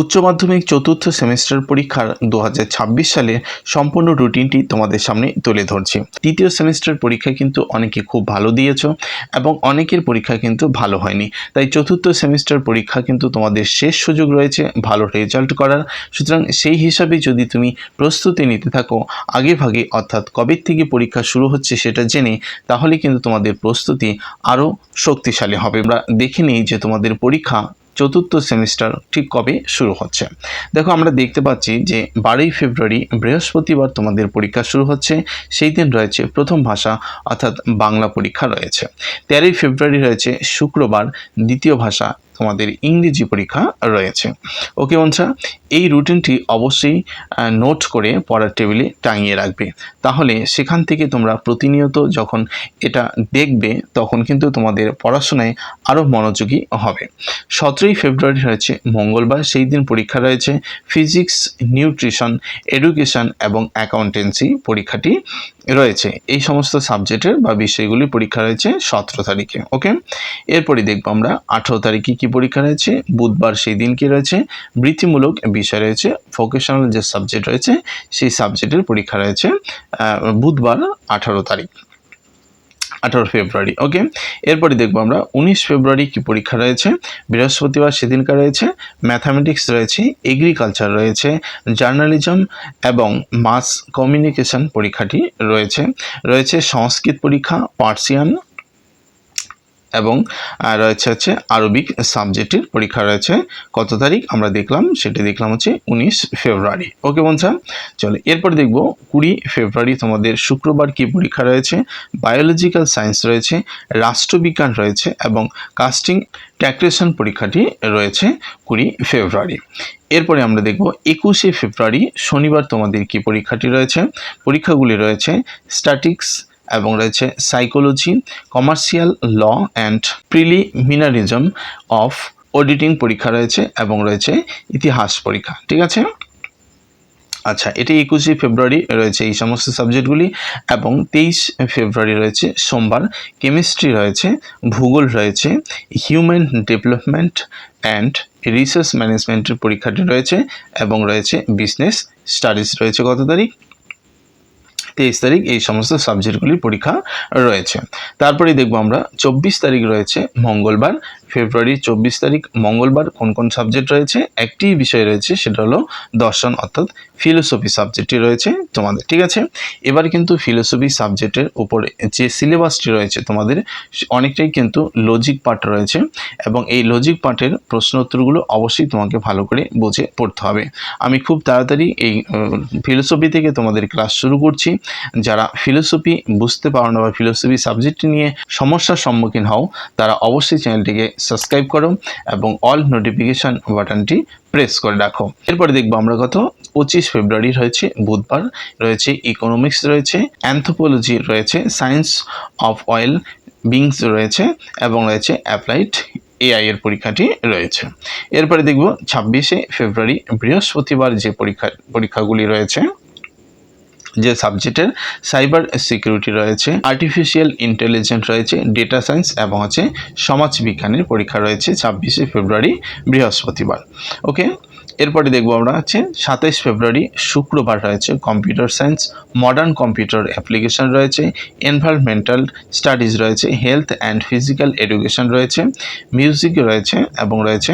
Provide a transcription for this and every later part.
উচ্চ মাধ্যমিক চতুর্থ সেমিস্টার পরীক্ষার দু হাজার ছাব্বিশ সালে সম্পূর্ণ রুটিনটি তোমাদের সামনে তুলে ধরছি। তৃতীয় সেমিস্টার পরীক্ষা কিন্তু অনেকে খুব ভালো দিয়েছ এবং অনেকের পরীক্ষা কিন্তু ভালো হয়নি। তাই চতুর্থ সেমিস্টার পরীক্ষা কিন্তু তোমাদের শেষ সুযোগ রয়েছে ভালো রেজাল্ট করার। সুতরাং সেই হিসাবে যদি তুমি প্রস্তুতি নিতে থাকো আগে ভাগে অর্থাৎ কবে থেকে পরীক্ষা শুরু হচ্ছে সেটা জেনে, তাহলে কিন্তু তোমাদের প্রস্তুতি আরও শক্তিশালী হবে। আমরা দেখে নিই যে তোমাদের পরীক্ষা চতুর্থ সেমিস্টার ঠিক কবে শুরু হচ্ছে? দেখো, আমরা দেখতে পাচ্ছি যে বারোই ফেব্রুয়ারি বৃহস্পতিবার তোমাদের পরীক্ষা শুরু হচ্ছে। সেই দিন রয়েছে প্রথম ভাষা, অর্থাৎ বাংলা পরীক্ষা রয়েছে। তেরোই ফেব্রুয়ারি রয়েছে শুক্রবার দ্বিতীয় ভাষা তোমাদের ইংরেজি পরীক্ষা রয়েছে। ওকে বন্ধুরা, এই রুটিনটি অবশ্যই নোট করে পড়ার টেবিলে টাঙিয়ে রাখবে। তাহলে সেখান থেকে তোমরা প্রতিনিয়ত যখন এটা দেখবে, তখন কিন্তু তোমাদের পড়াশোনায় আরও মনোযোগী হবে। সতেরোই ফেব্রুয়ারি রয়েছে মঙ্গলবার, সেই দিন পরীক্ষা রয়েছে। ফিজিক্স নিউট্রিশন এডুকেশন এবং অ্যাকাউন্টেন্সি পরীক্ষাটি রয়েছে। এই সমস্ত সাবজেক্টের বা বিষয়গুলি পরীক্ষা রয়েছে সতেরো তারিখে। ওকে এরপরে দেখব আমরা আঠেরো তারিখে কি পরীক্ষা রয়েছে? বুধবার সেই দিন কি রয়েছে? বৃত্তিমূলক বিষয় রয়েছে ভোকেশনাল যে সাবজেক্ট রয়েছে, সেই সাবজেক্টের পরীক্ষা রয়েছে বুধবার আঠারো তারিখ, আঠারো ফেব্রুয়ারি ওকে এরপরে দেখব আমরা উনিশ ফেব্রুয়ারি কি পরীক্ষা রয়েছে, বৃহস্পতিবার সেদিনকার রয়েছে ম্যাথামেটিক্স রয়েছে এগ্রিকালচার রয়েছে জার্নালিজম এবং মাস কমিউনিকেশন পরীক্ষাটি রয়েছে রয়েছে সংস্কৃত পরীক্ষা পার্সিয়ান এবং রয়েছে হচ্ছে আরবিক সাবজেক্টের পরীক্ষা রয়েছে। কত তারিখ? আমরা দেখলাম, সেটি দেখলাম হচ্ছে উনিশ ফেব্রুয়ারি। ওকে বন্ধুরা, চলো এরপর দেখব কুড়ি ফেব্রুয়ারি তোমাদের শুক্রবার কি পরীক্ষা রয়েছে বায়োলজিক্যাল সায়েন্স রয়েছে, রাষ্ট্রবিজ্ঞান রয়েছে এবং কাস্টিং ট্যাক্রেশন পরীক্ষাটি রয়েছে কুড়ি ফেব্রুয়ারি। এরপরে আমরা দেখব একুশে ফেব্রুয়ারি শনিবার তোমাদের কি পরীক্ষাটি রয়েছে। পরীক্ষাগুলি রয়েছে স্ট্যাটিক্স এবং রয়েছে psychology commercial law and preliminaries of auditing পরীক্ষা রয়েছে এবং রয়েছে ইতিহাস পরীক্ষা, ঠিক আছে? আচ্ছা এটি একুশে ফেব্রুয়ারি রয়েছে এই সমস্ত সাবজেক্টগুলি এবং তেইশ ফেব্রুয়ারি রয়েছে সোমবার কেমিস্ট্রি রয়েছে, ভূগোল রয়েছে হিউম্যান ডেভেলপমেন্ট অ্যান্ড রিসার্চ ম্যানেজমেন্টের পরীক্ষাটি রয়েছে এবং রয়েছে বিজনেস স্টাডিজ রয়েছে কত তারিখ? তেইশ তারিখ এই সমস্ত সাবজেক্টগুলির পরীক্ষা রয়েছে। তারপরে দেখব আমরা চব্বিশ তারিখ রয়েছে মঙ্গলবার, ফেব্রুয়ারি চব্বিশ তারিখ মঙ্গলবার কোন কোন সাবজেক্ট রয়েছে, একটি বিষয় রয়েছে সেটা হলো দর্শন অর্থাৎ ফিলোসফি সাবজেক্টটি রয়েছে তোমাদের, ঠিক আছে? এবার কিন্তু ফিলোসফি সাবজেক্টের উপরে যে সিলেবাসটি রয়েছে তোমাদের, অনেকটাই কিন্তু লজিক পার্ট রয়েছে এবং এই লজিক পার্টের প্রশ্ন উত্তরগুলো অবশ্যই তোমাকে ভালো করে বুঝে পড়তে হবে। আমি খুব তাড়াতাড়ি এই ফিলোসফি থেকে তোমাদের ক্লাস শুরু করছি। যারা ফিলোসফি বুঝতে পারো না বা ফিলোসফি সাবজেক্টটি নিয়ে সমস্যার সম্মুখীন হও, তারা অবশ্যই চ্যানেলটিকে সাবস্ক্রাইব করো এবং অল নোটিফিকেশান বাটনটি প্রেস করে রাখো। এরপরে দেখব আমরা গত পঁচিশ ফেব্রুয়ারি রয়েছে, বুধবার রয়েছে ইকোনমিক্স রয়েছে অ্যান্থোপোলজি রয়েছে সায়েন্স অফ অয়েল বিংস রয়েছে এবং রয়েছে অ্যাপ্লাইড এআই এর পরীক্ষাটি রয়েছে। এরপরে দেখব ছাব্বিশে ফেব্রুয়ারি বৃহস্পতিবার যে পরীক্ষা, পরীক্ষাগুলি রয়েছে যে সাবজেক্টের সাইবার সিকিউরিটি রয়েছে আর্টিফিশিয়াল ইন্টেলিজেন্স রয়েছে ডেটা সায়েন্স এবং হচ্ছে সমাজ বিজ্ঞানের পরীক্ষা রয়েছে ছাব্বিশে ফেব্রুয়ারি বৃহস্পতিবার। ওকে এরপরে দেখব আমরা হচ্ছে সাতাইশ ফেব্রুয়ারি শুক্রবার রয়েছে computer science modern computer application রয়েছে এনভায়রনমেন্টাল স্টাডিজ রয়েছে হেলথ অ্যান্ড ফিজিক্যাল এডুকেশন রয়েছে মিউজিক রয়েছে এবং রয়েছে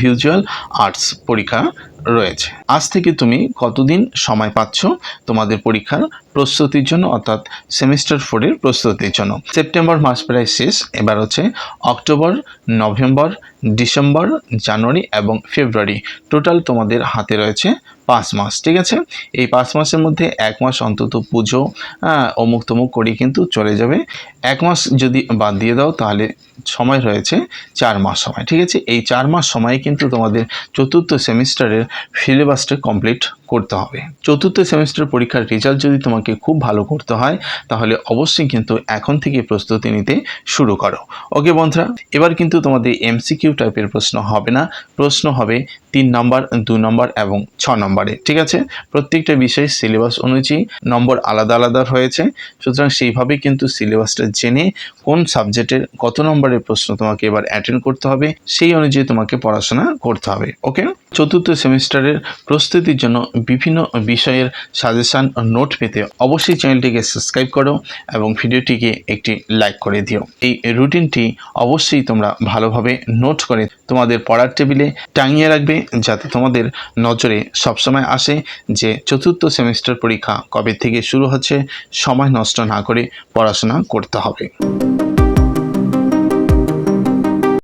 ভিজুয়াল আর্টস পরীক্ষা রয়েছে। আজ থেকে তুমি কতদিন সময় পাচ্ছ তোমাদের পরীক্ষার প্রস্তুতির জন্য, অর্থাৎ সেমিস্টার ফোরের প্রস্তুতির জন্য? সেপ্টেম্বর মাস প্রায় শেষ, এবার হচ্ছে অক্টোবর, নভেম্বর ডিসেম্বর জানুয়ারি এবং ফেব্রুয়ারি। টোটাল তোমাদের হাতে রয়েছে পাঁচ মাস ঠিক আছে? এই পাঁচ মাসের মধ্যে এক মাস অন্তত পুজো আহ, অমুক তমুক করে কিন্তু চলে যাবে। এক মাস যদি বাদ দিয়ে দাও তাহলে সময় রয়েছে চার মাস সময় ঠিক আছে? এই চার মাস সময়ে কিন্তু তোমাদের চতুর্থ সেমিস্টারের সিলেবাসটা কমপ্লিট করতে হবে। চতুর্থ সেমিস্টার পরীক্ষার রেজাল্ট যদি তোমাকে খুব ভালো করতে হয়, তাহলে অবশ্যই কিন্তু এখন থেকে প্রস্তুতি নিতে শুরু করো। ওকে বন্ধুরা, এবার কিন্তু তোমাদের এমসিকিউ টাইপের প্রশ্ন হবে না। প্রশ্ন হবে তিন নম্বর, দু নম্বর এবং ছ নম্বরে, ঠিক আছে? প্রত্যেকটা বিষয়ে সিলেবাস অনুযায়ী নম্বর আলাদা আলাদা হয়েছে সুতরাং সেইভাবে কিন্তু সিলেবাসটা জেনে কোন সাবজেক্টের কত নম্বরের প্রশ্ন তোমাকে এবার অ্যাটেন্ড করতে হবে, সেই অনুযায়ী তোমাকে পড়াশোনা করতে হবে। ওকে চতুর্থ সেমিস্টারের প্রস্তুতির জন্য বিভিন্ন বিষয়ের সাজেশান নোট পেতে অবশ্যই চ্যানেলটিকে সাবস্ক্রাইব করো এবং ভিডিওটিকে একটি লাইক করে দিও। এই রুটিনটি অবশ্যই তোমরা ভালোভাবে নোট করে তোমাদের পড়ার টেবিলে টাঙিয়ে রাখবে যাতে তোমাদের নজরে সবসময় আসে যে চতুর্থ সেমিস্টার পরীক্ষা কবে থেকে শুরু হচ্ছে, সময় নষ্ট না করে পড়াশোনা করতে হবে।